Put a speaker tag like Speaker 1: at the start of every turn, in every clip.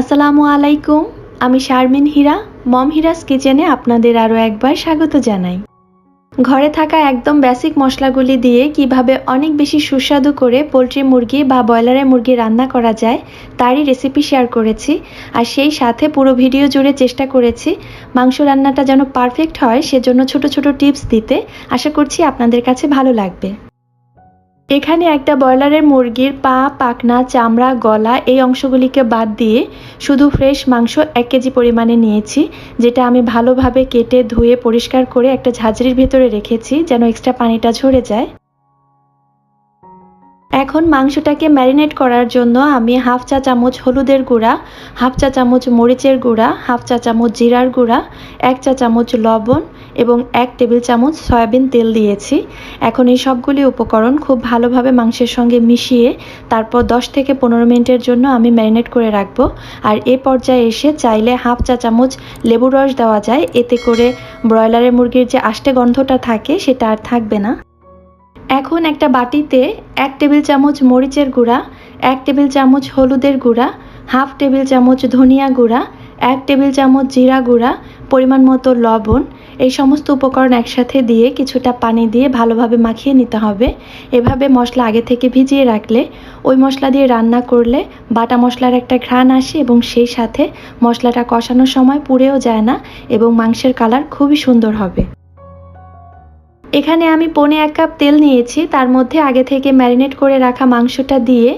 Speaker 1: আসসালামু আলাইকুম, আমি শারমিন হীরা, মম হিরাস কিচেনে আপনাদের আরও একবার স্বাগত জানাই। ঘরে থাকা একদম বেসিক মশলাগুলি দিয়ে কীভাবে অনেক বেশি সুস্বাদু করে পোলট্রি মুরগি বা ব্রয়লারের মুরগি রান্না করা যায়, তারই রেসিপি শেয়ার করেছি। আর সেই সাথে পুরো ভিডিও জুড়ে চেষ্টা করেছি, মাংস রান্নাটা যেন পারফেক্ট হয়, সেজন্য ছোট ছোট টিপস দিতে। আশা করছি আপনাদের কাছে ভালো লাগবে। এখানে একটা ব্রয়লারের মুরগির পা পাকনা চামড়া, গলা এই অংশগুলিকে বাদ দিয়ে শুধু ফ্রেশ মাংস এক কেজি পরিমাণে নিয়েছি, যেটা আমি ভালোভাবে কেটে ধুয়ে পরিষ্কার করে একটা ঝাঁঝরির ভেতরে রেখেছি যেন এক্সট্রা পানিটা ঝরে যায়। এখন মাংসটাকে ম্যারিনেট করার জন্য আমি হাফ চা চামচ হলুদের গুঁড়া, হাফ চা চামচ মরিচের গুঁড়া, হাফ চা চামচ জিরার গুঁড়া, এক চা চামচ লবণ এবং এক টেবিল চামচ সয়াবিন তেল দিয়েছি। এখন এই সবগুলি উপকরণ খুব ভালোভাবে মাংসের সঙ্গে মিশিয়ে তারপর 10 থেকে পনেরো মিনিটের জন্য আমি ম্যারিনেট করে রাখব। আর এ পর্যায়ে এসে চাইলে হাফ চা চামচ লেবুর রস দেওয়া যায়। এতে করে ব্রয়লারের মুরগির যে আষ্টে গন্ধটা থাকে সেটা আর থাকবে না। এখন একটা বাটিতে এক টেবিল চামচ মরিচের গুঁড়া, এক টেবিল চামচ হলুদের গুঁড়া, হাফ টেবিল চামচ ধনিয়া গুঁড়া, এক টেবিল চামচ জিরা গুঁড়া, পরিমাণ মতো লবণ, এই সমস্ত উপকরণ একসাথে দিয়ে কিছুটা পানি দিয়ে ভালোভাবে মাখিয়ে নিতে হবে। এভাবে মশলা আগে থেকে ভিজিয়ে রাখলে, ওই মশলা দিয়ে রান্না করলে বাটা মশলার একটা ঘ্রাণ আসে এবং সেই সাথে মশলাটা কষানোর সময় পুড়েও যায় না এবং মাংসের কালার খুবই সুন্দর হবে। এখানে আমি পনে এক কাপ তেল নিয়েছি, তার মধ্যে আগে থেকে ম্যারিনেট করে রাখা মাংসটা দিয়ে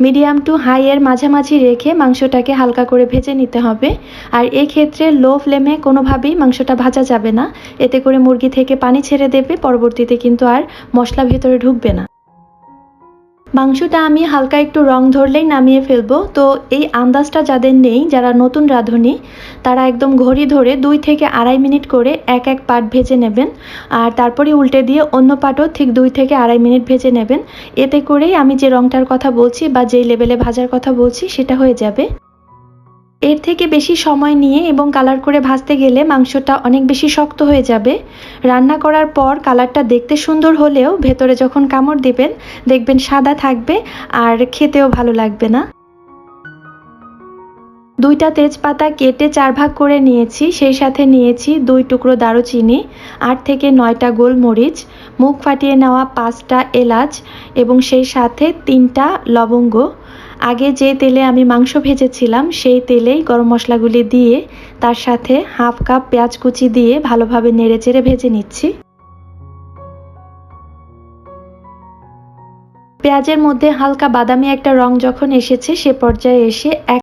Speaker 1: মিডিয়াম টু হাই এর মাঝামাঝি রেখে মাংসটাকে হালকা করে ভেজে নিতে হবে। আর ক্ষেত্রে লো ফ্লেমে কোনোভাবেই মাংসটা ভাজা যাবে না। এতে করে মুরগি থেকে পানি ছেড়ে দেবে, পরবর্তীতে কিন্তু আর মশলা ভেতরে ঢুকবে না। মাংসটা আমি হালকা একটু রং ধরলেই নামিয়ে ফেলব। তো এই আন্দাজটা যাদের নেই, যারা নতুন রাঁধুনি, তারা একদম ঘড়ি ধরে দুই থেকে আড়াই মিনিট করে এক এক পাট ভেজে নেবেন। আর তারপরে উল্টে দিয়ে অন্য পাটও ঠিক দুই থেকে আড়াই মিনিট ভেজে নেবেন। এতে করেই আমি যে রংটার কথা বলছি বা যেই লেভেলে ভাজার কথা বলছি, সেটা হয়ে যাবে। এর থেকে বেশি সময় নিয়ে এবং কালার করে ভাজতে গেলে মাংসটা অনেক বেশি শক্ত হয়ে যাবে। রান্না করার পর কালারটা দেখতে সুন্দর হলেও ভেতরে যখন কামড় দিবেন, দেখবেন সাদা থাকবে আর খেতেও ভালো লাগবে না। দুইটা তেজপাতা কেটে চার ভাগ করে নিয়েছি, সেই সাথে নিয়েছি দুই টুকরো দারুচিনি, আট থেকে নয়টা গোলমরিচ, মুখ ফাটিয়ে নেওয়া পাঁচটা এলাচ এবং সেই সাথে তিনটা লবঙ্গ। আগে যে তেলে আমি মাংস ভেজেছিলাম, সেই তেলেই গরম মশলাগুলি দিয়ে তার সাথে হাফ কাপ পেঁয়াজ কুচি দিয়ে ভালোভাবে নেড়েচেড়ে ভেজে নিচ্ছি। পেঁয়াজের মধ্যে হালকা বাদামি একটা রং যখন এসেছে, সে পর্যায়ে এসে এক